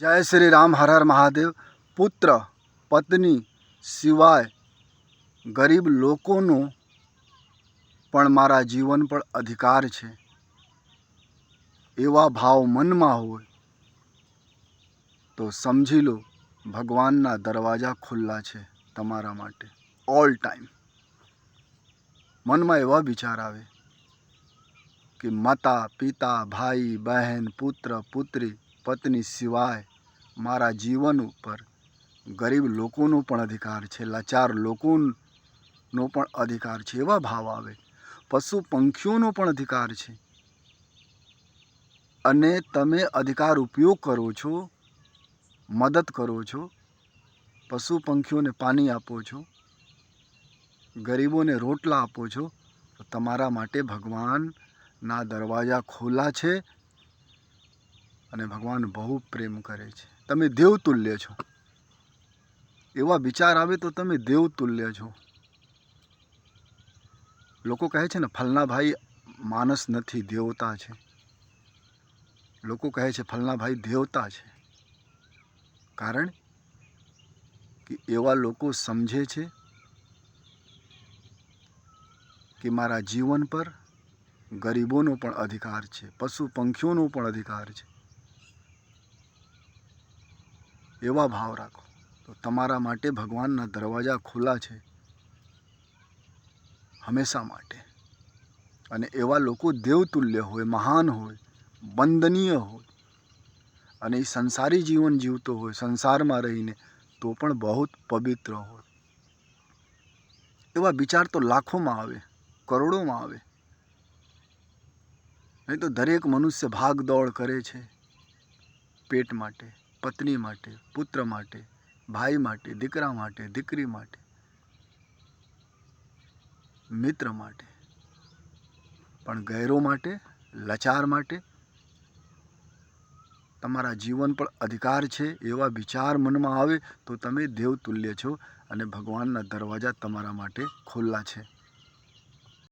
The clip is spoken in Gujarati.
જય શ્રી રામ, હર હર મહાદેવ. પુત્ર, પત્ની સિવાય ગરીબ લોકોનો પણ મારા જીવન પર અધિકાર છે. એવા ભાવ મનમાં હોય તો સમજી લો, ભગવાનના દરવાજા ખુલ્લા છે તમારા માટે ઓલ ટાઈમ મનમાં એવા વિચાર આવે કે માતા, પિતા, ભાઈ, બહેન, પુત્ર, પુત્રી પત્ની સિવાય મારા જીવન ઉપર ગરીબ લોકોનો પણ અધિકાર છે, લાચાર લોકોનો પણ અધિકાર છે, એવા ભાવ આવે. પશુ પંખીઓનો પણ અધિકાર છે. અને તમે અધિકાર ઉપયોગ કરો છો, મદદ કરો છો, પશુ પંખીઓને પાણી આપો છો, ગરીબોને રોટલા આપો છો તમારા માટે ભગવાનના દરવાજા ખોલા છે અને ભગવાન બહુ પ્રેમ કરે છે. તમે દેવતુલ્ય છો. એવા વિચાર આવે તો તમે દેવતુલ્ય છો. લોકો કહે છે ને, ફલના ભાઈ માણસ નથી, દેવતા છે. લોકો કહે છે, ફલના ભાઈ દેવતા છે. કારણ કે એવા લોકો સમજે છે કે મારા જીવન પર ગરીબોનો પણ અધિકાર છે, પશુ પંખીઓનો પણ અધિકાર છે. એવા ભાવ રાખો. તો તમારા માટે ભગવાનના દરવાજા ખુલ્લા છે. હંમેશા માટે. અને એવા લોકો દેવતુલ્ય હોય, મહાન હોય, વંદનીય હોય. અને એ સંસારી જીવન જીવતો હોય, સંસારમાં રહીને તો પણ બહુ પવિત્ર હોય. એવા વિચાર તો લાખોમાં આવે, કરોડોમાં આવે. નહીં તો દરેક મનુષ્ય ભાગ દોડ કરે છે, પેટ માટે. પત્ની માટે, પુત્ર માટે, ભાઈ માટે, દીકરા માટે, દીકરી માટે, મિત્ર માટે, પણ ગૈરો માટે, લચાર માટે તમારા જીવન પર અધિકાર છે એવા વિચાર મનમાં આવે તો તમે દેવતુલ્ય છો અને ભગવાનના દરવાજા તમારા માટે ખુલ્લા છે.